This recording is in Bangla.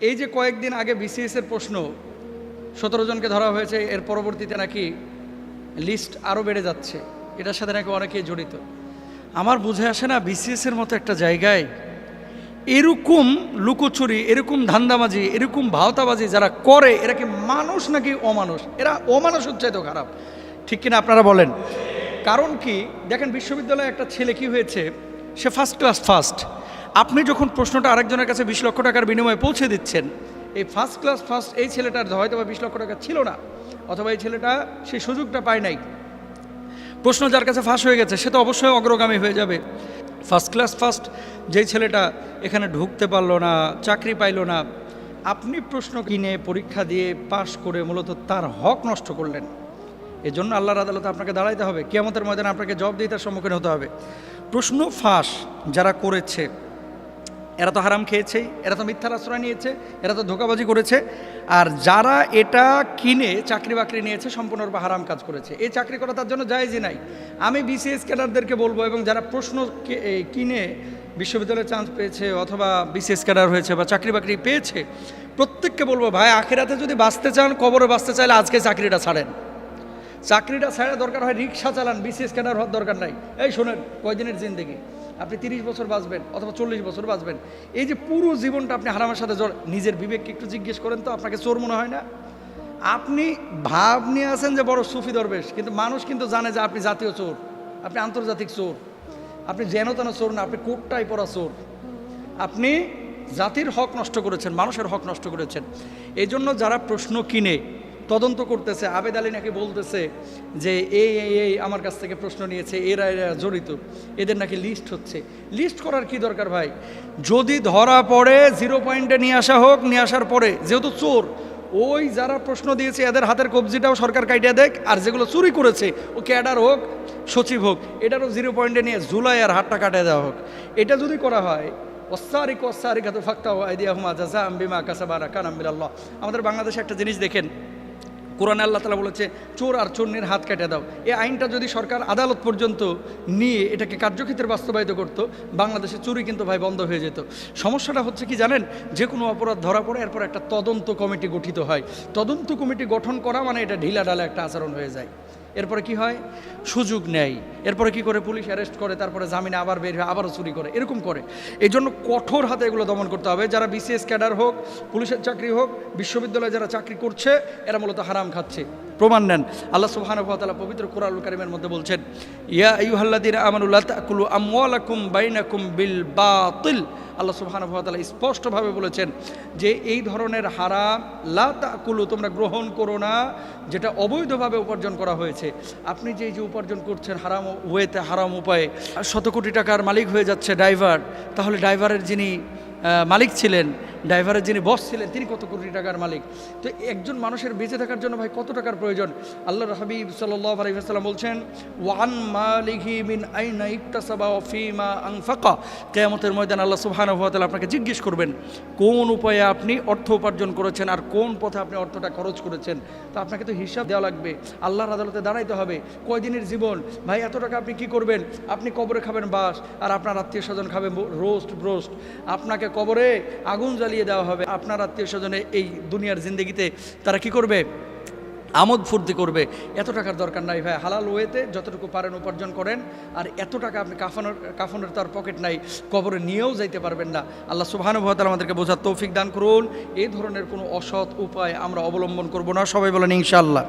এই যে কয়েকদিন আগে বিসিএস এর প্রশ্ন, সতেরো জনকে ধরা হয়েছে, এর পরবর্তীতে নাকি লিস্ট আরও বেড়ে যাচ্ছে, এটার সাথে নাকি অনেকেই জড়িত। আমার বুঝে আসে না বিসিএস এর মতো একটা জায়গায় এরকম লুকোচুরি, এরকম ধান্দাবাজি, এরকম ভাওতাবাজি যারা করে, এরা কি মানুষ নাকি অমানুষ? এরা অমানুষ হচ্ছে তো খারাপ। ঠিক কিনা আপনারা বলেন? কারণ কি, দেখেন বিশ্ববিদ্যালয়ে একটা ছেলে কি হয়েছে, সে ফার্স্ট ক্লাস ফার্স্ট আপনি যখন প্রশ্নটা আরেকজনের কাছে বিশ লক্ষ টাকার বিনিময়ে পৌঁছে দিচ্ছেন, এই ফার্স্ট ক্লাস ফার্স্ট এই ছেলেটার হয়তো বা বিশ লক্ষ টাকা ছিল না, অথবা এই ছেলেটা সেই সুযোগটা পায় নাই। প্রশ্ন যার কাছে ফাঁস হয়ে গেছে, সে তো অবশ্যই অগ্রগামী হয়ে যাবে। ফার্স্ট ক্লাস ফার্স্ট যেই ছেলেটা এখানে ঢুকতে পারল না, চাকরি পাইলো না, আপনি প্রশ্ন কিনে পরীক্ষা দিয়ে পাশ করে মূলত তার হক নষ্ট করলেন। এজন্য আল্লাহর আদালতে আপনাকে দাঁড়াইতে হবে, কেয়ামতের ময়দানে আপনাকে জবাবদিহিতার সম্মুখীন হতে হবে। প্রশ্ন ফাঁস যারা করেছে এরা তো হারাম খেয়েছে, এরা তো মিথ্যার আশ্রয় নিয়েছে, এরা তো ধোকাবাজি করেছে। আর যারা এটা কিনে, চাকরি বাকরি নিয়েছে, সম্পূর্ণরূপে হারাম কাজ করেছে। এই চাকরি করা তার জন্য জায়েজই নাই। আমি বিসিএস ক্যাডারদেরকে বলব এবং যারা প্রশ্ন কিনে বিশ্ববিদ্যালয়ে চান্স পেয়েছে অথবা বিসিএস ক্যাডার হয়েছে বা চাকরি বাকরি পেয়েছে, প্রত্যেককে বলব, ভাই, আখেরাতে যদি বাঁচতে চান, কবরে বাঁচতে চাইলে আজকে চাকরিটা ছাড়েন। চাকরিটা ছাড়া দরকার হয়, রিক্সা চালান বিসিএস ক্যাডার হওয়ার দরকার নাই। এই শোনেন, কয়দিনের জিন্দগি? আপনি তিরিশ বছর বাঁচবেন অথবা চল্লিশ বছর বাঁচবেন। এই যে পুরো জীবনটা আপনি হারামের সাথে জড় নিজের বিবেককে একটু জিজ্ঞেস করেন তো, আপনাকে চোর মনে হয় না? আপনি ভাব নিয়ে আছেন যে বড় সুফি দরবেশ, কিন্তু মানুষ কিন্তু জানে যে আপনি জাতীয় চোর, আপনি আন্তর্জাতিক চোর, আপনি যেন তেন চোর না, আপনি কোটটাই পরা চোর। আপনি জাতির হক নষ্ট করেছেন, মানুষের হক নষ্ট করেছেন। এই জন্য যারা প্রশ্ন কিনে তদন্ত করতেছে। আবেদ আলী নাকি বলতেছে যে এই এই আমার কাছ থেকে প্রশ্ন নিয়েছে, এরা এরা জড়িত। এদের নাকি লিস্ট হচ্ছে। লিস্ট করার কি দরকার ভাই? যদি ধরা পড়ে জিরো পয়েন্টে নিয়ে আসা হোক, নিয়ে আসার পরে, যেহেতু চোর, ওই যারা প্রশ্ন দিয়েছে, এদের হাতের কবজিটাও সরকার কাটিয়ে দেখ, আর যেগুলো চুরি করেছে, ও ক্যাডার হোক, সচিব হোক, এটারও জিরো পয়েন্টে নিয়ে জুলাই আর হাতটা কাটিয়ে দেওয়া হোক। এটা যদি করা হয় ওসারিক ওসারিকাত ফাক্তা আইদিয়া হুমা জাজা আম্বিমা কাসাবারা কান আম্বিল্লাহ আমাদের বাংলাদেশে একটা জিনিস দেখেন কোরআনে আল্লাহ তালা বলেছে, চোর আর চোরনের হাত কেটে দাও। এই আইনটা যদি সরকার আদালত পর্যন্ত নিয়ে এটাকে কার্যক্ষেত্রে বাস্তবায়িত করতো বাংলাদেশে চুরি কিন্তু ভাই বন্ধ হয়ে যেত। সমস্যাটা হচ্ছে কি জানেন? যে কোনো অপরাধ ধরা পড়ে, এরপর একটা তদন্ত কমিটি গঠিত হয়। তদন্ত কমিটি গঠন করা মানে এটা ঢিলা ঢালা একটা আচরণ হয়ে যায়। এরপরে কি হয়? সুযোগ নেয়। এরপরে কি করে? পুলিশ অ্যারেস্ট করে, তারপরে জামিনে আবার বের হয় আবারও চুরি করে। এরকম করে। এই জন্য কঠোর হাতে এগুলো দমন করতে হবে। যারা বিসিএস ক্যাডার হোক, পুলিশের চাকরি হোক, বিশ্ববিদ্যালয়ে যারা চাকরি করছে, এরা মূলত হারাম খাচ্ছে। প্রমাণ নেন। আল্লাহ সুবহানাহু পবিত্র কোরআনুল কারিমের মধ্যে বলছেন, ইয়া আইয়ুহাল্লাযীনা আমানুল্লাহ তাকুলু বাইনাকুম বিল বাতিল। আল্লাহ সুবাহানুভাতালা স্পষ্টভাবে বলেছেন যে এই ধরনের হারাম লাকুলু তোমরা গ্রহণ করো না, যেটা অবৈধভাবে উপার্জন করা হয়েছে। আপনি যে যে উপার্জন করছেন হারাম ওয়েতে, হারাম উপায়ে শত কোটি টাকার মালিক হয়ে যাচ্ছে ড্রাইভার, তাহলে ড্রাইভারের যিনি মালিক ছিলেন ড্রাইভারের যিনি বস ছিলেন, তিনি কত কোটি টাকার মালিক? তো একজন মানুষের বেঁচে থাকার জন্য ভাই কত টাকার প্রয়োজন? আল্লাহ হাবিব আলাইসাল্লাম বলছেন, ওয়ান মালিহি মিন আইনা ইকতাসাবা ফিমা আনফাকা। কেয়ামতের ময়দান আল্লাহ তাআলা আপনাকে জিজ্ঞেস করবেন, কোন উপায়ে আপনি অর্থ উপার্জন করেছেন আর কোন পথে আপনি অর্থটা খরচ করেছেন? তো আপনাকে তো হিসাব দেওয়া লাগবে, আল্লাহর আদালতে দাঁড়াইতে হবে। কয়দিনের জীবন? ভাই, এত টাকা আপনি কি করবেন? আপনি কবরে খাবেন বাস, আর আপনার আত্মীয় স্বজন খাবে রোস্ট, ব্রোস্ট। আপনাকে কবরে আগুন জ্বালিয়ে দেওয়া হবে। আপনার আত্মীয় স্বজনে এই দুনিয়ার জিন্দগিতে তারা কি করবে? আমোদ ফুর্তি করবে। এত টাকার দরকার নাই ভাই। হালাল ওয়েতে যতটুকু পারেন উপার্জন করেন। আর এত টাকা আপনি কাফানোর কাফানোর তার পকেট নাই। কবরে নিয়েও যাইতে পারবেন না। আল্লাহ সুবাহানুভতাল আমাদেরকে বোঝার তৌফিক দান করুন। এই ধরনের কোনো অসৎ উপায় আমরা অবলম্বন করব না। সবাই বলেন ইনশাআল্লাহ।